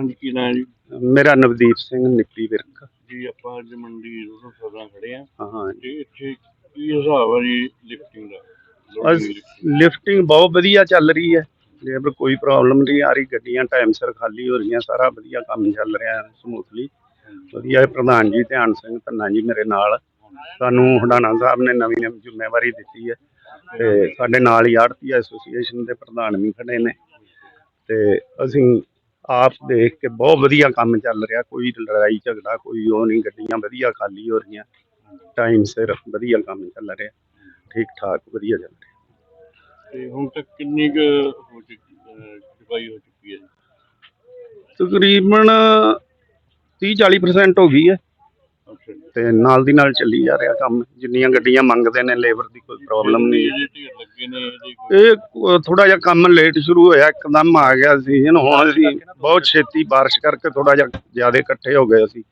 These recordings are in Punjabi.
ਰੰਜ ਕੀ ਨਾਂ ਜੀ। ਮੇਰਾ ਨਵਦੀਪ ਸਿੰਘ ਨਿੱਪੀ ਵਿਰਕ। ਜੀ ਆਪਾਂ ਅੱਜ ਮੰਡੀ ਰੋਡ ਸਦਾ ਖੜੇ ਆ। ਹਾਂ ਤੇ ਇੱਥੇ ਕੀ ਹਿਸਾਬ ਆ ਜੀ ਲਿਫਟਿੰਗ ਦਾ? lifting। ਲਿਫਟਿੰਗ ਬਹੁਤ ਵਧੀਆ ਚੱਲ ਰਹੀ ਹੈ। ਲੇਬਰ ਕੋਈ ਪ੍ਰੋਬਲਮ ਨਹੀਂ ਆ ਰਹੀ ਗੱਡੀਆਂ ਟਾਈਮ ਸਿਰ ਖਾਲੀ ਹੋ ਰਹੀਆਂ ਸਾਰਾ ਵਧੀਆ ਕੰਮ ਚੱਲ ਰਿਹਾ ਹੈ ਸਮੂਥਲੀ ਵਧੀਆ ਹੈ ਪ੍ਰਧਾਨ ਜੀ ਧਿਆਨ ਸਿੰਘ ਧੰਨਾ ਜੀ ਮੇਰੇ ਨਾਲ। ਸਾਨੂੰ ਹਡਾਣਾ ਸਾਹਿਬ ਨੇ ਨਵੀਂ ਨਵੀਂ ਜ਼ਿੰਮੇਵਾਰੀ ਦਿੱਤੀ ਹੈ। ਤੇ ਸਾਡੇ ਨਾਲ ਹੀ ਆੜਤੀ ਐਸੋਸੀਏਸ਼ਨ ਦੇ ਪ੍ਰਧਾਨ ਵੀ ਖੜੇ ਨੇ। ਤੇ ਅਸੀਂ ਆਪ ਦੇਖ ਕੇ ਬਹੁਤ ਵਧੀਆ ਕੰਮ ਚੱਲ ਰਿਹਾ ਕੋਈ ਲੜਾਈ ਝਗੜਾ ਕੋਈ ਉਹ ਨਹੀਂ ਗੱਡੀਆਂ ਵਧੀਆ ਖਾਲੀ ਹੋ ਰਹੀਆਂ ਟਾਈਮ ਸਿਰ ਵਧੀਆ ਕੰਮ ਚੱਲ ਰਿਹਾ ਠੀਕ ਠਾਕ ਵਧੀਆ ਚੱਲ ਰਿਹਾ। ਤੇ ਹੁਣ ਤੱਕ ਕਿੰਨੀ ਕੁ ਹੋ ਚੁੱਕੀ ਅਹ, ਸਫ਼ਾਈ ਹੋ ਚੁੱਕੀ ਹੈ? ਜੀ ਤਕਰੀਬਨ 30 40% ਹੋ ਗਈ ਹੈ। ਤੇ ਨਾਲ ਦੀ ਨਾਲ ਚੱਲੀ ਜਾ ਰਿਹਾ ਕੰਮ। ਜਿੰਨੀਆਂ ਗੱਡੀਆਂ ਮੰਗਦੇ ਨੇ ਲੇਬਰ ਦੀ ਕੋਈ ਪ੍ਰੋਬਲਮ ਨਹੀਂ। ਇਹ ਥੋੜਾ ਜਿਹਾ ਕੰਮ ਲੇਟ ਸ਼ੁਰੂ ਹੋਇਆ ਇੱਕਦਮ ਆ ਗਿਆ ਸੀਜ਼ਨ ਹੁਣ ਅਸੀਂ ਬਹੁਤ ਛੇਤੀ ਬਾਰਿਸ਼ ਕਰਕੇ ਥੋੜਾ ਜਿਹਾ ਜ਼ਿਆਦਾ ਇਕੱਠੇ ਹੋ ਗਏ ਅਸੀਂ।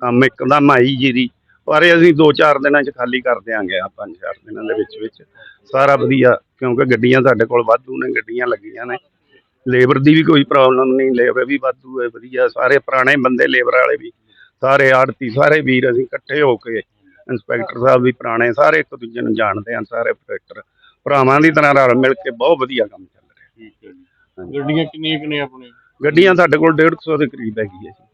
ਕੰਮ ਇੱਕਦਮ ਆਈ ਜੀਰੀ ਪਰ ਇਹ ਅਸੀਂ 2-4 ਦਿਨਾਂ 'ਚ ਖਾਲੀ ਕਰ ਦਿਆਂਗੇ ਆ 5-4 ਦਿਨਾਂ ਦੇ ਵਿੱਚ ਵਿੱਚ। ਸਾਰਾ ਵਧੀਆ ਕਿਉਂਕਿ ਗੱਡੀਆਂ ਸਾਡੇ ਕੋਲ ਵਾਧੂ ਨੇ ਗੱਡੀਆਂ ਲੱਗੀਆਂ ਨੇ। ਲੇਬਰ ਦੀ ਵੀ ਕੋਈ ਪ੍ਰੋਬਲਮ ਨਹੀਂ ਲੇਬਰ ਵੀ ਵਾਧੂ ਹੈ ਵਧੀਆ। ਸਾਰੇ ਪੁਰਾਣੇ ਬੰਦੇ ਲੇਬਰ ਵਾਲੇ ਵੀ। ਸਾਰੇ ਆੜਤੀ ਸਾਰੇ ਵੀਰ ਅਸੀਂ ਇਕੱਠੇ ਹੋ ਕੇ ਇੰਸਪੈਕਟਰ ਸਾਹਿਬ ਵੀ ਪੁਰਾਣੇ ਸਾਰੇ ਇੱਕ ਦੂਜੇ ਨੂੰ ਜਾਣਦੇ ਆ ਸਾਰੇ ਪ੍ਰੋਜੈਕਟਰ ਭਰਾਵਾਂ ਦੀ ਤਰ੍ਹਾਂ ਰਲ ਮਿਲ ਕੇ ਬਹੁਤ ਵਧੀਆ ਕੰਮ ਚੱਲ ਰਿਹਾ। ਗੱਡੀਆਂ ਕਿੰਨੀਆਂ ਕਿੰਨੇ ਆਪਣੇ ਗੱਡੀਆਂ ਸਾਡੇ ਕੋਲ 150 ਦੇ ਕਰੀਬ ਹੈਗੀ ਹੈ ਜੀ।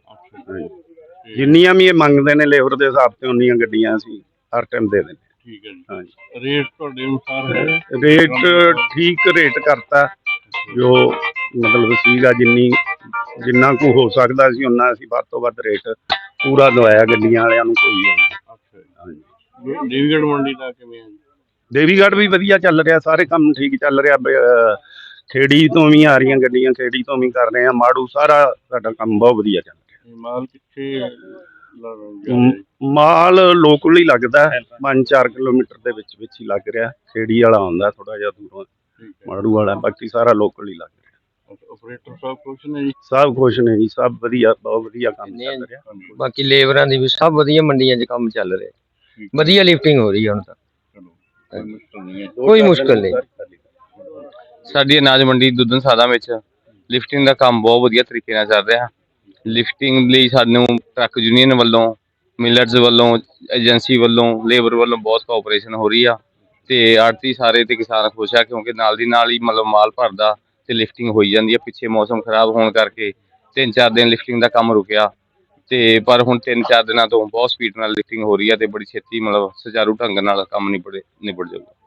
ਹਾਂਜੀ। ਜਿੰਨੀਆਂ ਵੀ ਇਹ ਮੰਗਦੇ ਨੇ ਲੇਬਰ ਦੇ ਹਿਸਾਬ ਤੇ ਉਨੀਆਂ ਗੱਡੀਆਂ ਅਸੀਂ ਹਰ ਟਾਈਮ ਦੇ ਦਿੰਦੇ ਠੀਕ ਹੈ ਜੀ। ਹਾਂ ਹਾਂਜੀ। ਰੇਟ ਤੁਹਾਡੇ ਅਨੁਸਾਰ ਹੈ? ਰੇਟ ਠੀਕ ਰੇਟ ਕਰਤਾ। ਜੋ ਮਤਲਬ ਸੀਗਾ ਜਿੰਨੀ ਜਿੰਨਾ ਕੁ ਹੋ ਸਕਦਾ ਸੀ ਉਹਨਾਂ ਅਸੀਂ ਵੱਧ ਤੋਂ ਵੱਧ ਰੇਟ ਪੂਰਾ ਦਵਾਇਆ ਗੱਡੀਆਂ ਵਾਲਿਆਂ ਨੂੰ ਕੋਈ। ਅੱਛਾ ਜੀ। ਹਾਂਜੀ। ਦੇਵੀਗੜ੍ਹ ਮੰਡੀ ਦਾ ਕਿਵੇਂ ਹੈ ਜੀ? ਦੇਵੀਗੜ੍ਹ ਵੀ ਵਧੀਆ ਚੱਲ ਰਿਹਾ ਸਾਰੇ ਕੰਮ ਠੀਕ ਚੱਲ ਰਿਹਾ ਬ- ਅਹ ਖੇੜੀ ਤੋਂ ਵੀ ਆ ਰਹੀਆਂ ਗੱਡੀਆਂ ਖੇੜੀ ਤੋਂ ਵੀ ਕਰ ਰਹੇ ਆ ਮਾੜੂ ਸਾਰਾ ਸਾਡਾ ਕੰਮ ਬਹੁਤ ਵਧੀਆ ਚੱਲ ਰਿਹਾ। ਇਹ ਮਾਲ ਕਿੱਥੇ ਮ- ਮਾਲ ਲੋਕਲ ਹੀ ਲੱਗਦਾ 5-4 ਕਿਲੋਮੀਟਰ ਦੇ ਵਿੱਚ ਵਿੱਚ ਹੀ ਲੱਗ ਰਿਹਾ ਖੇੜੀ ਵਾਲਾ ਆਉਂਦਾ ਥੋੜਾ ਜਿਹਾ ਦੂਰੋਂ ਠੀਕ ਹੈ। ਮਾੜੂ ਵਾਲਾ ਬਾਕੀ ਸਾਰਾ ਲੋਕਲ ਹੀ ਲੱਗ ਰਿਹਾ। ਆਪਰੇਟਰ ਸਾਹਿਬ ਕੁਛ ਨੇ ਜੀ ਸਭ ਖੁਸ਼ ਨੇ ਜੀ ਸਭ ਵਧੀਆ ਬਹੁਤ ਵਧੀਆ ਕੰਮ ਚੱਲ ਰਿਹਾ। ਬਾਕੀ ਲੇਬਰਾਂ ਦੀ ਵੀ ਸਭ ਵਧੀਆ ਮੰਡੀਆਂ 'ਚ ਕੰਮ ਚੱਲ ਰਿਹਾ। ਵਧੀਆ ਲਿਫਟਿੰਗ ਹੋ ਰਹੀ ਹੈ ਹੁਣ ਤਾਂ। ਚਲੋ ਕੋਈ ਮੁਸ਼ਕਲ ਨਹੀਂ ਹੈ। ਕੋਈ ਮੁਸ਼ਕਲ ਨਹੀਂ। ਸਾਡੀ ਅਨਾਜ ਮੰਡੀ ਦੁੱਧਨ ਸਾਦਾ ਵਿੱਚ ਲਿਫਟਿੰਗ ਦਾ ਕੰਮ ਬਹੁਤ ਵਧੀਆ ਤਰੀਕੇ ਨਾਲ ਚੱਲ ਰਿਹਾ। ਲਿਫਟਿੰਗ ਲਈ ਸਾਨੂੰ ਟਰੱਕ ਯੂਨੀਅਨ ਵੱਲੋਂ ਮਿਲਰਸ ਵੱਲੋਂ ਏਜੰਸੀ ਵੱਲੋਂ ਲੇਬਰ ਵੱਲੋਂ ਬਹੁਤ ਕੋਆਪਰੇਸ਼ਨ ਹੋ ਰਹੀ ਆ। ਤੇ ਆੜਤੀ ਸਾਰੇ ਤੇ ਕਿਸਾਨ ਖੁਸ਼ ਆ ਕਿਉਂਕਿ ਨਾਲ ਦੀ ਨਾਲ ਹੀ ਮਤਲਬ ਮਾਲ ਭਰਦਾ। ਤੇ ਲਿਫਟਿੰਗ ਹੋਈ ਜਾਂਦੀ ਹੈ। ਪਿੱਛੇ ਮੌਸਮ ਖਰਾਬ ਹੋਣ ਕਰਕੇ ਤਿੰਨ ਚਾਰ ਦਿਨ ਲਿਫਟਿੰਗ ਦਾ ਕੰਮ ਰੁਕਿਆ। ਤੇ ਪਰ ਹੁਣ ਤਿੰਨ ਚਾਰ ਦਿਨਾਂ ਤੋਂ ਬਹੁਤ ਸਪੀਡ ਨਾਲ ਲਿਫਟਿੰਗ ਹੋ ਰਹੀ ਹੈ ਤੇ ਬੜੀ ਛੇਤੀ ਮਤਲਬ ਸੁਚਾਰੂ ਢੰਗ ਨਾਲ ਕੰਮ ਨਿਬੜੇ ਨਿਬੜ ਜਾਊਗਾ।